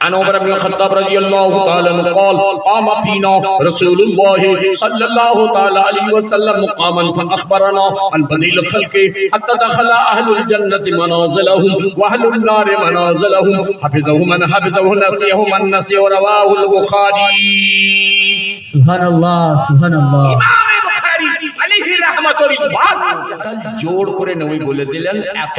عن عمر بن الخطاب رضي الله تعالى عنه قال قام فينا رسول الله صلى الله تعالى عليه وسلم مقاما فاخبرنا عن بني الخلق حتى دخل اهل الجنه منازلهم واهل النار منازلهم حفظه من حفظه نسيه من نسيه رواه البخاري সুবহানাল্লাহ সুবহানাল্লাহ ইমাম বুখারী আলাইহি রাহমাতুর রিদওয়ান জোর করে নবী বলে দিলেন এত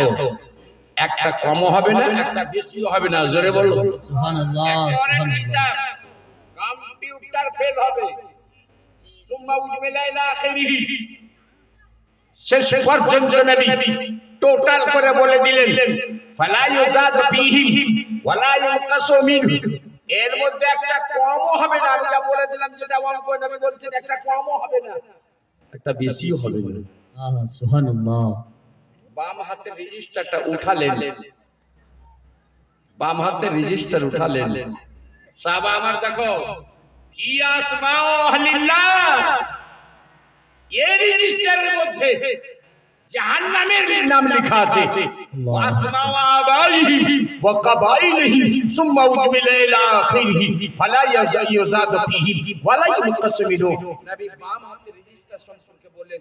একটা কম হবে না একটা বেশিও হবে না জোরে বলো। সুবহানাল্লাহ সুবহানাল্লাহ। কম্পিউটার ফেল হবে। সুম্মা উজমিলা ইলা আখিরিহি শেষ পর্যন্ত নবী টোটাল করে বলে দিলেন এর মধ্যে একটা কমও হবে না আমি যা বলে দিলাম যেটা অঙ্ক নবী বলছেন একটা কমও হবে না একটা বেশিও হবে না। আহ সুবহানাল্লাহ। বাম হাতের রেজিস্টারটা উঠালেন বাম হাতের রেজিস্টার উঠালেন সাবা আমার দেখো কি আসমাও আহলিল্লাহ এই রেজিস্টারের মধ্যে জাহান্নামের নাম লেখা আছে আল্লাহ। আসমাও আবাইহি ওয়া কাবাইলিহি সুম্মা উজমিলা ইলা আখিরিহি ফালা ইয়াজাদু ফীহি ওয়ালা ইউকাসমিনু নবী বাম হাতের রেজিস্টার সম্পর্কে বললেন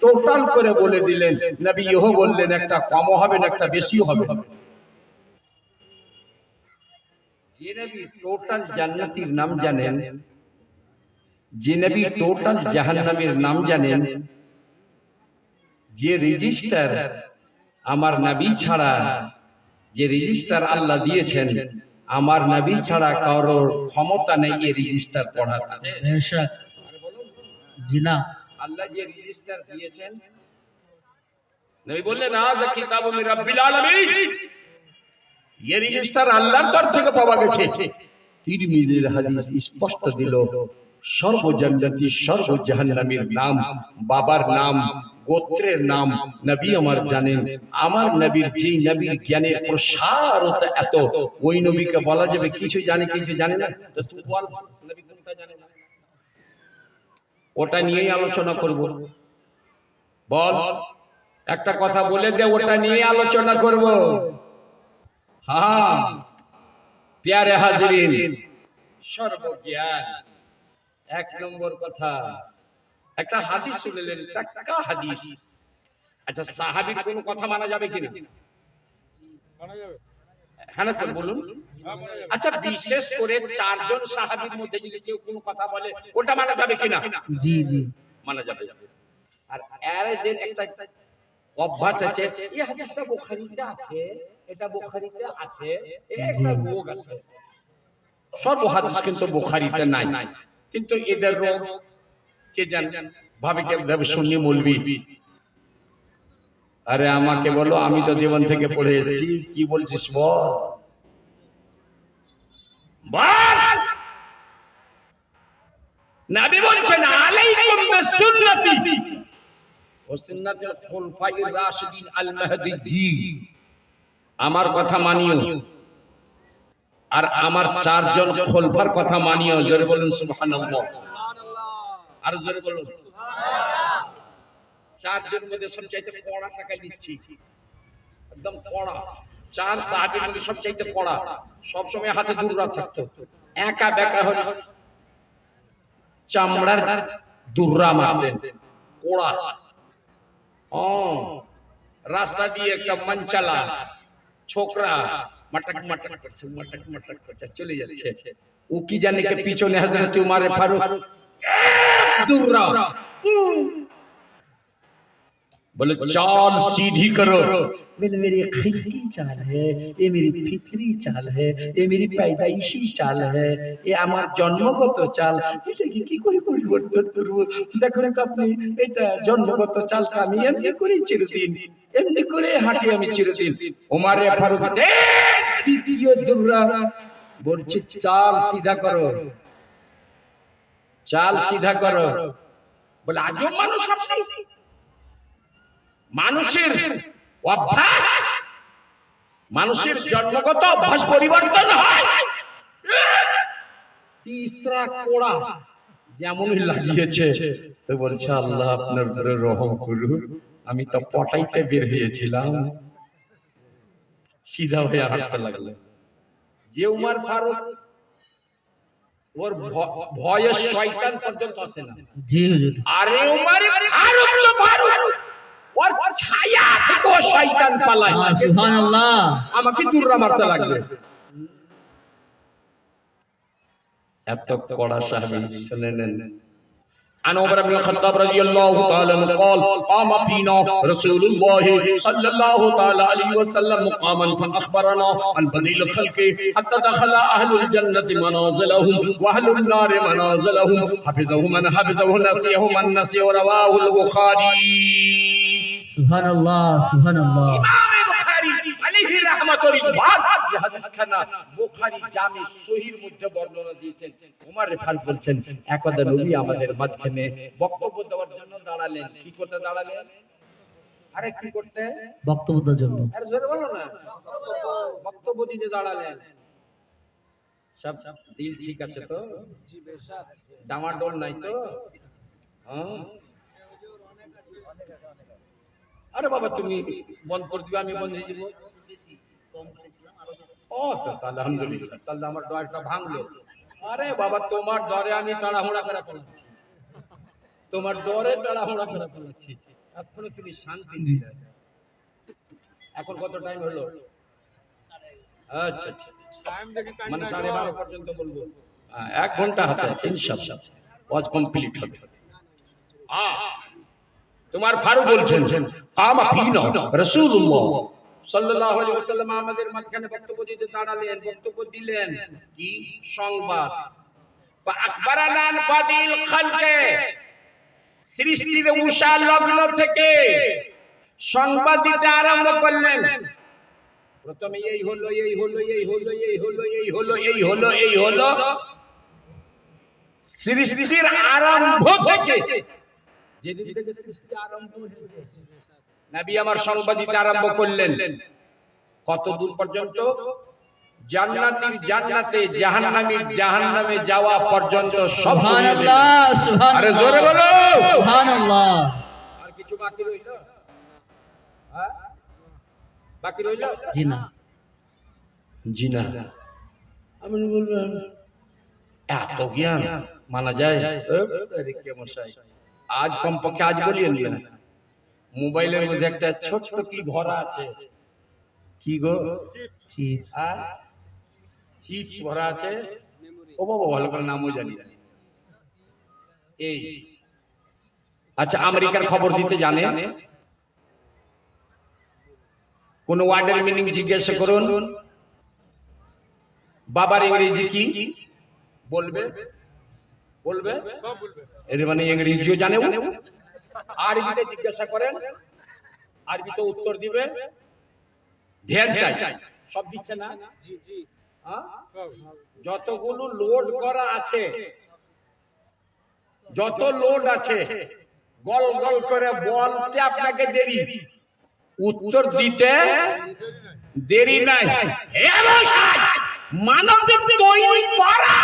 টোটাল কমও হবে টোটাল নাম জানেন, যে নবী টোটাল নাম যে রেজিস্টার আমার নবী ছাড়া, যে রেজিস্টার আল্লাহ দিয়েছেন আমার নবী ছাড়া কারোর ক্ষমতা নেই এই রেজিস্টার পড়ার জি না। আল্লাহ যে রেজিস্টার দিয়েছেন। নবী বললেন আজ কিতাব মে রব্বিল আলামিন। এই রেজিস্টার আল্লাহর তরফ থেকে পাওয়া গেছে। তিরমিজির হাদিস স্পষ্ট দিল সর্বজান্নাতি সর্বজাহান্নামীর নাম বাবার নাম গোত্রের নাম নবী আমার জানেন। আমার নবীর যে নবীর জ্ঞানের প্রসারতা এত। ওই নবীকে বলা যাবে কিছু জানে কিছু জানে না। ওটা নিয়েই আলোচনা করব। বল, একটা কথা বলে দে, ওটা নিয়ে আলোচনা করব। হ্যাঁ প্যারে হাজরিন। সর্বজ্ঞান। এক নম্বর কথা। একটা হাদিস শুনলেন টাটকা হাদিস। আচ্ছা সাহাবীর কোনো কথা মানা যাবে কিনা হ্যাঁ বলুন। আচ্ছা বিশেষ করে চারজন সাহাবীর মধ্যে যদি কেউ কোনো কথা বলে ওটা মানা যাবে কিনা জি জি। মানা যাবে। আর এর যে একটা অভ্যাস আছে এই হাদিসটা বুখারীতে আছে এটা বুখারীতে আছে একটা রোগ আছে। সর্ব হাদিস কিন্তু বুখারীতে নাই। কিন্তু এদের রোগ কে জান? ভাবে কে আরে আমাকে বলো আমি তো জীবন থেকে পড়ে এসেছি কি বলছিস বল? বল! বলছেন আলাইকুম বিসুন্নতি। ও সুন্নাতুল খুলফায়ে রাশিদিন আল মাহদিয়্যিন আমার কথা মানিও। আর আমার চারজন খোলফার কথা মানিও জোরে বলুন সুবহানাল্লাহ। আর জোরে বলুন। চারজন মধ্যে সবচাইতে কড়া টাকা দিচ্ছি। একদম কড়া। চার সাহাবীর মধ্যে সবচাইতে কড়া। সবসময় হাতে দুর্রা থাকতো। একা বেকা হলে চামড়ার দুর্রা মারতেন। কোড়া। ও রাস্তা দিয়ে একটা মঞ্চালা। ছোকরা মটক মটক করছে, মটক মটক করছে, চলে যাচ্ছে। ও কি জানে কে পিছনে হযরত উমর ফারুক। দুর্রা बोले चाल सीधी करो मेरे मेरी खिलकी चाल है ये मेरी फितरी चाल है ये मेरी पैदाइशी चाल है ये আমার জন্মগত চাল এটাকে কি করে পরিবর্তন করব দেখুন তো আপনি এটা জন্মগত চালটা আমি এমনি করেই চিরদিন এমনি করে হাঁটি আমি চিরদিন উমারে ফারুক এ, দ্বিতীয় দুর্রা বলছে চাল সিধা করো চাল সিধা করো। বলে আজও মানুষ আপনি মানুষের অভ্যাস মানুষের জন্মগত অভ্যাস পরিবর্তন হয়। তিসরা কোড়া যেমনই লাগিয়েছে তো বলছে আল্লাহ আপনার উপরে রহম করুন আমি তো পটাইতে বের হয়েছিলাম। সিধা হয়ে হাঁটতে লাগল। যে উমার ফারুক ওর ভয়ে শয়তান পর্যন্ত আসে না। জি হুজুর। আরে উমার ফারুক তো ফারুক। ওর ছায়া থেকে ও শয়তান পালায়। সুবহানাল্লাহ। আমাকে দূররা মারতে লাগবে। এত কড়া সাহাবী শুনে নেন। عن عمر بن الخطاب رضي الله تعالى قال قام فينا رسول الله صلى الله تعالى عليه وسلم مقاما فأخبرنا عن بني الخلق حتى دخل أهل الجنة منازلهم وأهل النار منازلهم. حفظه من حفظه نسيه من نسيه رواه البخاري. سبحان الله سبحان الله. আলাইহি রাহমাত ওয়া রিদওয়ান হাদিসখানা বুখারী জামি সহির মধ্যে বর্ণনা দিয়েছেন। ওমর ফারুক বলছেন একদা নবী আমাদের মাঝখানে বক্তব্য দেওয়ার জন্য দাঁড়ালেন। কি করতে দাঁড়ালেন? আরে কি করতে? বক্তব্য দেওয়ার জন্য। আরে জোরে বলো না। বক্তব্য দিতে দাঁড়ালেন। সব দিল ঠিক আছে তো? ডামাডোল নাই তো? হ্যাঁ? আরে বাবা তুমি বন্ধ করে দিবে আমি বন্ধ হয়ে যাব। ও তো তাহলে আলহামদুলিল্লাহ তাহলে আমার দরটা ভাঙলো। আরে বাবা তোমার দরে আমি তাড়াহুড়া করে ফেলাচ্ছি তোমার দরে তাড়াহুড়া করে ফেলাচ্ছি এখনও তুমি শান্তি দিলে এখন কত টাইম হলো? আচ্ছা আচ্ছা মানে সাড়ে বারো পর্যন্ত বলব। এক ঘণ্টা হাতে আছে ইনশাআল্লাহ। ওয়াজ কমপ্লিট হবে। তোমার ফারুক বলছেন কামা ফিনা রাসূলুল্লাহ সাল্লাল্লাহু আলাইহি ওয়াসাল্লাম আমাদের মাঝখানে বক্তব্য দিতে দাঁড়ালেন। বক্তব্য দিলেন কি? সংবাদ। বা আকবরানান বাদিল খালকে সৃষ্টির উষা লগ্ন থেকে সংবাদ দিতে আরম্ভ করলেন। প্রথমে এই হলো এই হলো এই হলো এই হলো এই হলো এই হলো এই হলো। সৃষ্টির আরম্ভ থেকে। যেদিন থেকে সৃষ্টি আরম্ভ হয়েছে। নবী আমার সংবাদ দিতে আরম্ভ করলেন। কত দূর পর্যন্ত? জান্নাতীর জান্নাতে জাহান্নামীর জাহান্নামে যাওয়া পর্যন্ত সব শুনিয়ে দিলেন। সুবহানাল্লাহ। আরে জোরে বলো। সুবহানাল্লাহ। আর কিছু বাকি রইল? হ্যাঁ? বাকি রইল? জি না। জি না। আমি বলবেন। এত জ্ঞান মানা যায়? আরে কে মশাই? আজ কমপক্ষে আজ বলিয়ে নিলেন। মোবাইলের মধ্যে একটা ছোট্ট কি ভরা আছে। কি গো? চিপস চিপস ভরা আছে। ও বাবা ভালো করে নামও জানি এই। আচ্ছা আমেরিকার খবর দিতে জানে? কোন ওয়ার্ডের মিনিং জিজ্ঞাসা করুন। বাবার ইংরেজি কি? বলবে? বলবে? এর মানে ইংরেজিও জানে? আরবিতে জিজ্ঞাসা করেন আরবিতে উত্তর দিবে ধ্যান চাই। সব দিচ্ছে না? হ্যাঁ? যতগুলো লোড করা আছে যত লোড আছে গল গল করে বলতে আপনাকে দেরি। উত্তর দিতে দেরি নাই। মানবিক তৈরি করা।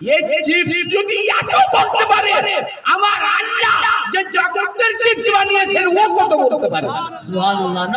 এই চিপস যদি এত বলতে পারে আমার আল্লাহ যে জগতের চিপস বানিয়েছেন ও কত বলতে পারে